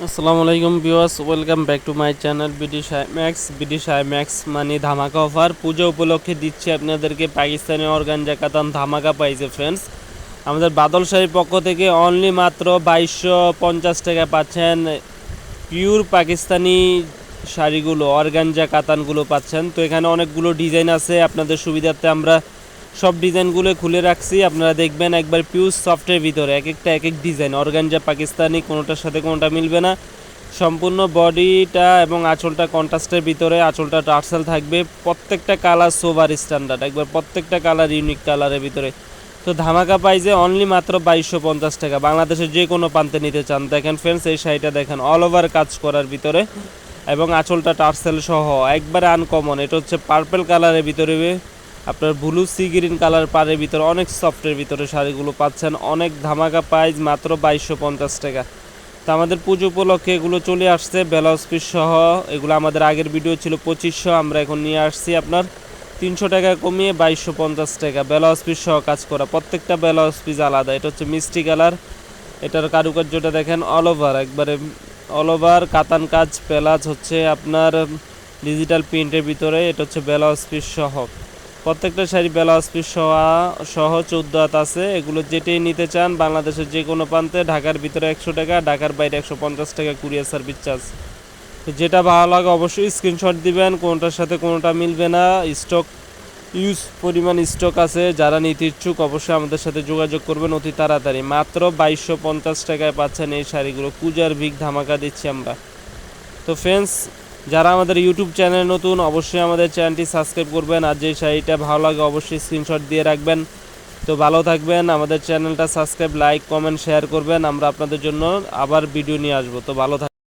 আসসালামু আলাইকুম viewers, welcome back to my channel BD max. BD max মানে ধামাকা অফার। পুজো উপলক্ষে দিচ্ছি আপনাদেরকে পাকিস্তানি অর্গানজা কাতান ধামাকা পাইছে ফ্রেন্ডস আমাদের বাদল শাড়ির পক্ষ থেকে অনলি মাত্র বাইশশো পঞ্চাশ টাকা পাচ্ছেন পিওর পাকিস্তানি শাড়িগুলো অর্গানজা কাতানগুলো পাচ্ছেন। তো এখানে অনেকগুলো ডিজাইন আছে। আপনাদের সুবিধার্থে আমরা সব ডিজাইনগুলো খুলে রাখছি। আপনারা দেখবেন একবার পিউর সফটের ভিতরে এক একটা এক এক ডিজাইন। অর্গানজা পাকিস্তানি কোনোটার সাথে কোনোটা মিলবে না। সম্পূর্ণ বডিটা এবং আঁচলটা কন্ট্রাস্টের ভিতরে, আঁচলটা টার্সেল থাকবে। প্রত্যেকটা কালার সোভার স্ট্যান্ডার্ড একবার প্রত্যেকটা কালার ইউনিক কালারের ভিতরে। তো ধামাকা পাইজে অনলি মাত্র বাইশশো পঞ্চাশ টাকা। বাংলাদেশের যে কোনো প্রান্তে নিতে চান, দেখেন ফ্রেন্ডস এই শাড়িটা দেখেন অল ওভার কাজ করার ভিতরে। এবং আঁচলটা টার্সেল সহ, একবারে আনকমন এটা হচ্ছে পার্পেল কালারের ভিতরে। আপনার ব্লু সি গ্রিন কালার পাড়ের ভিতরে, অনেক সফটের ভিতরে শাড়িগুলো পাচ্ছেন। অনেক ধামাকা প্রাইস মাত্র বাইশশো পঞ্চাশ টাকা। তো আমাদের পুজো উপলক্ষে এগুলো চলে আসছে ব্লাউজ পিস সহ। এগুলো আমাদের আগের ভিডিও ছিল পঁচিশশো, আমরা এখন নিয়ে আসছি আপনার তিনশো টাকা কমিয়ে বাইশশো পঞ্চাশ টাকা। ব্লাউজ পিস সহ কাজ করা, প্রত্যেকটা ব্লাউজ পিস আলাদা। এটা হচ্ছে মিষ্টি কালার, এটার কারুকার্যটা দেখেন অল ওভার একবারে অল ওভার কাতান কাজ, পেলাজ হচ্ছে আপনার ডিজিটাল প্রিন্টের ভিতরে, এটা হচ্ছে ব্লাউজ পিস সহ। প্রত্যেকটা শাড়ি ব্লাউজ পিস সহ সহ চোদ্দ হাত আছে। এগুলো যেটাই নিতে চান, বাংলাদেশের যে কোনো প্রান্তে, ঢাকার ভিতরে একশো টাকা, ঢাকার বাইরে একশো পঞ্চাশ টাকা কুরিয়ার সার্ভিস চার্জ। যেটা ভালো লাগে অবশ্যই স্ক্রিনশট দিবেন, কোনটার সাথে কোনোটা মিলবে না। স্টক ইউজ পরিমাণ স্টক আছে, যারা নিতে ইচ্ছুক অবশ্যই আমাদের সাথে যোগাযোগ করবেন অতি তাড়াতাড়ি। মাত্র বাইশশো পঞ্চাশ টাকায় পাচ্ছেন এই শাড়িগুলো। পূজার ভিক ধামাকা দিচ্ছি আমরা। তো ফ্রেন্ডস যারা আমাদের ইউটিউব চ্যানেল নতুন, অবশ্যই আমাদের চ্যানেলটি সাবস্ক্রাইব করবেন। আর যে শাড়িটা ভালো লাগে, অবশ্যই স্ক্রিনশট দিয়ে রাখবেন। তো ভালো থাকবেন, আমাদের চ্যানেলটা সাবস্ক্রাইব লাইক কমেন্ট শেয়ার করবেন। আমরা আপনাদের জন্য আবার ভিডিও নিয়ে আসব। তো ভালো থাক